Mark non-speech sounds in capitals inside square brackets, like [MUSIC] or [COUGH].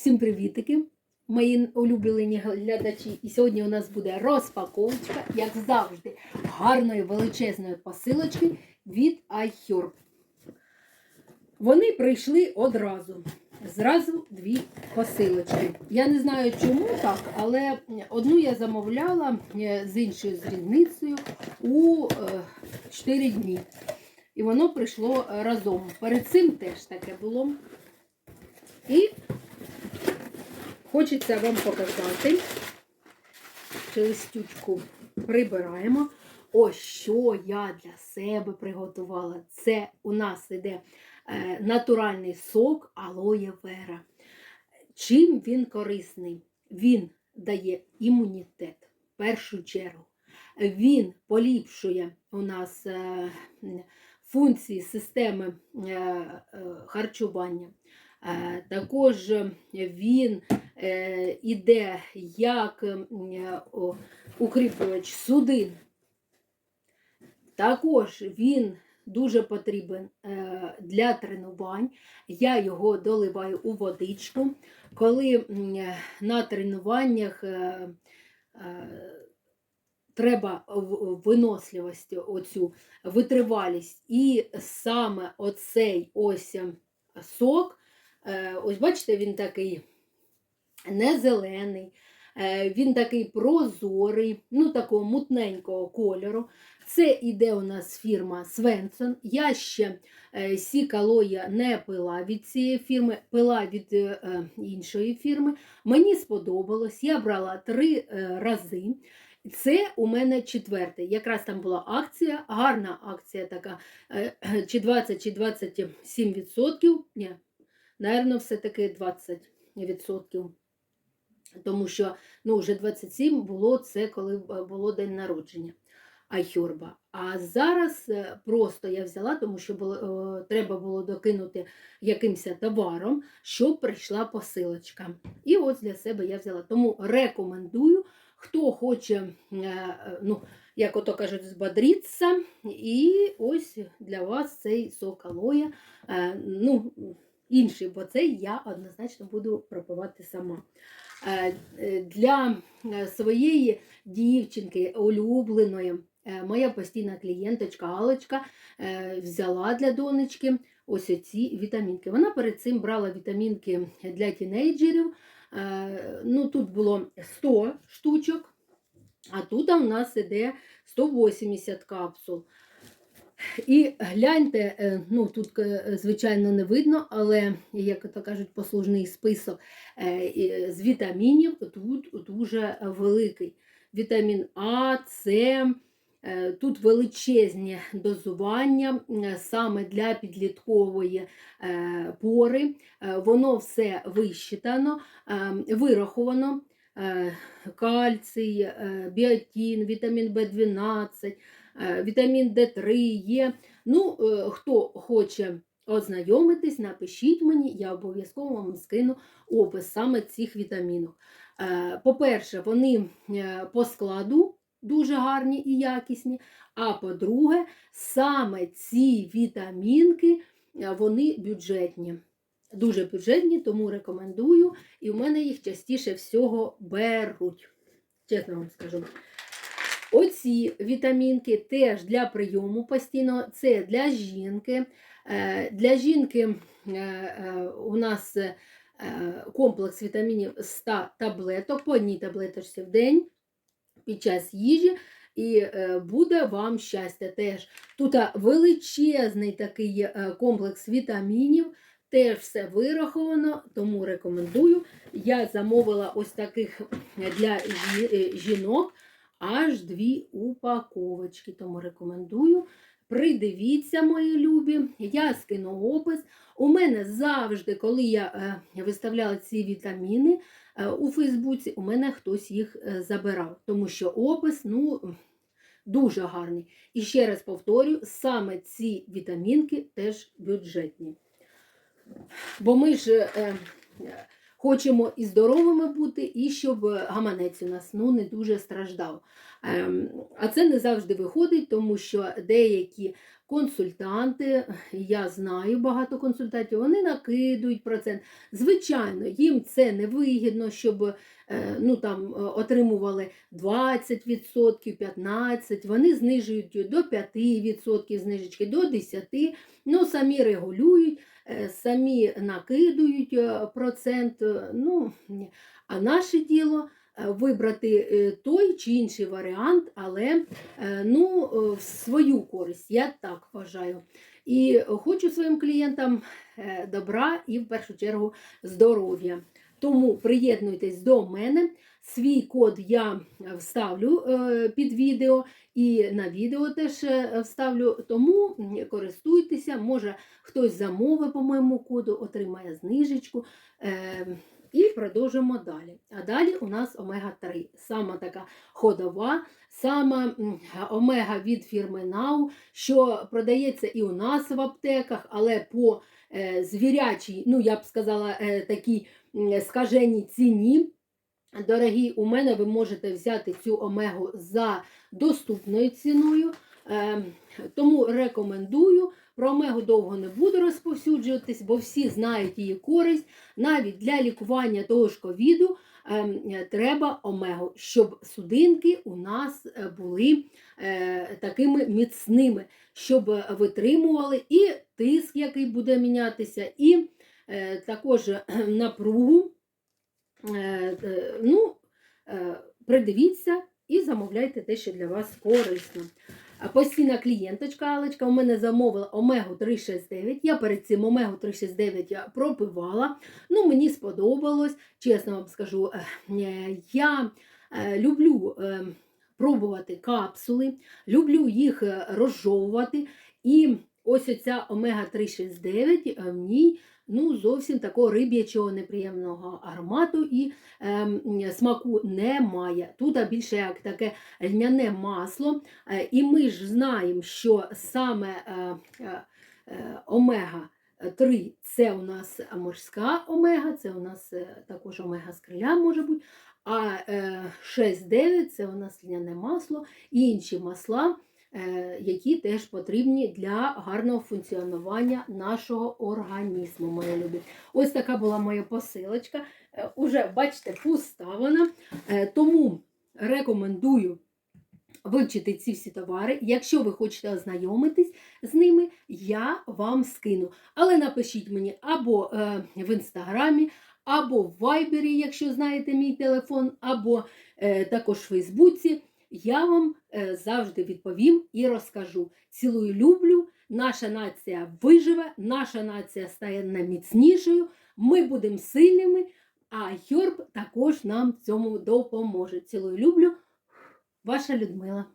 Всім привітики, мої улюблені глядачі. І сьогодні у нас буде розпаковочка, як завжди, гарної величезної посилочки від iHerb. Вони прийшли одразу. Зразу дві посилочки. Я не знаю, чому так, але одну я замовляла е, з іншою з різницею у 4 дні. І воно прийшло разом. Перед цим теж таке було. І хочеться вам показати. Листючку прибираємо. Ось що я для себе приготувала. Це у нас іде е, натуральний сок алоє вера. Чим він корисний? Він дає імунітет в першу чергу. Він поліпшує у нас е, функції системи е, харчування. Також він іде як м, е, укріплювач судин. Також він дуже потрібен е, для тренувань. Я його доливаю у водичку. Коли е, на тренуваннях е, е, треба виносливість, оцю витривалість, і саме оцей ось е, сок, е, ось бачите, він такий не зелений, е, він такий прозорий, ну такого мутненького кольору. Це іде у нас фірма Свенсон. Я ще е, сікалоя не пила від цієї фірми, пила від е, іншої фірми. Мені сподобалось, я брала три рази. Це у мене четвертий. Якраз там була акція, гарна акція така, [CLEARS THROAT] чи 20, чи 27 відсотків. Ні, Наверно, все-таки 20 відсотків. Тому що ну, вже 27 було це, коли було день народження Айхюрба. А зараз е, просто я взяла, тому що було, е, треба було докинути якимось товаром, щоб прийшла посилочка. І ось для себе я взяла. Тому рекомендую, хто хоче, е, е, ну, як ото кажуть, збодритися. І ось для вас цей сок алоя. Е, ну, інший, бо цей я однозначно буду пропивати сама. Е, е, Для е, своєї дівчинки улюбленої, моя постійна клієнточка Алочка взяла для донечки ось оці вітамінки. Вона перед цим брала вітамінки для тінейджерів. Ну, тут було 100 штучок, а тут у нас іде 180 капсул. І гляньте, е, ну тут, е, звичайно, не видно, але, як то кажуть, послужний список е, з вітамінів тут дуже великий. Вітамін А, С, тут величезні дозування саме для підліткової пори. Воно все вищитано, е, вираховано. Кальцій, біотін, вітамін В12, е, вітамін Д3 є. Ну, е, хто хоче ознайомитись, напишіть мені, я обов'язково вам скину опис саме цих вітамінів. Е, По-перше, вони е, по складу дуже гарні і якісні. А по-друге, саме ці вітамінки е, вони бюджетні. Дуже бюджетні, тому рекомендую. І в мене їх частіше всього беруть. Чесно вам скажу. Оці вітамінки теж для прийому постійно, це для жінки. Е, Для жінки е, е, у нас комплекс вітамінів 100 таблеток, по одній таблеточці в день під час їжі. І буде вам щастя теж. Тут величезний такий комплекс вітамінів, теж все вираховано, тому рекомендую. Я замовила ось таких для жінок аж дві упаковочки, тому рекомендую. Придивіться, мої любі, я скину опис. У мене завжди, коли я е, виставляла ці вітаміни е, у Фейсбуці, у мене хтось їх е, забирав, тому що опис ну, дуже гарний. І ще раз повторюю, саме ці вітамінки теж бюджетні. Бо ми ж хочемо і здоровими бути, і щоб гаманець у нас ну, не дуже страждав. Ем, А це не завжди виходить, тому що деякі консультанти, я знаю багато консультантів, вони накидують процент. Звичайно, їм це не вигідно, щоб е, ну, там, е, отримували 20%, 15%, вони знижують до 5% знижечки, до 10%, ну, самі регулюють, е, самі накидують процент. Ну, а наше діло вибрати е, той чи інший варіант, але е, ну, е, в свою користь, я так вважаю. І хочу своїм клієнтам е, добра і в першу чергу здоров'я. Тому приєднуйтесь до мене. Свій код я вставлю е, під відео і на відео теж е, вставлю. Тому користуйтеся, може хтось замовить по моєму коду, отримає знижечку. І продовжимо далі. А далі у нас омега-3. Сама така ходова, сама омега від фірми Now, що продається і у нас в аптеках, але по е, звірячій, ну я б сказала, е, такій скаженій ціні. Дорогі, у мене ви можете взяти цю омегу за доступною ціною. Е, тому рекомендую. Про омегу довго не буду розповсюджуватись, бо всі знають її користь. Навіть для лікування того ж ковіду ем, треба омегу, щоб судинки у нас е, були е, такими міцними, щоб витримували і тиск, який буде мінятися, і е, також [CLEARS THROAT] напругу. Ну, придивіться і замовляйте те, що для вас корисно. Постійна клієнточка Алечка у мене замовила омегу 369. Я перед цим омегу 369 я пропивала. Ну, мені сподобалось, чесно вам скажу. Е, Я е, люблю е, пробувати капсули, люблю їх е, розжовувати. І ось оця омега 369 е, в ній ну, зовсім такого риб'ячого неприємного аромату і ем, смаку немає. Тут а, більше як таке льняне масло. Е, І ми ж знаємо, що саме е, е, е, омега 3 це у нас морська омега, це у нас е, також омега з криля може бути. А е, 6-9 це у нас льняне масло і інші масла, е, які теж потрібні для гарного функціонування нашого організму, мої любі. Ось така була моя посилочка. Е, Уже, бачите, пуста вона. Е, Тому рекомендую вивчити ці всі товари. Якщо ви хочете ознайомитись з ними, я вам скину. Але напишіть мені або е, в інстаграмі, або в Вайбері, якщо знаєте мій телефон, або е, також в Фейсбуці. Я вам е, завжди відповім і розкажу. Цілую, люблю. Наша нація виживе, наша нація стає міцнішою, ми будемо сильними, а Йорб також нам в цьому допоможе. Цілую, люблю. Ваша Людмила.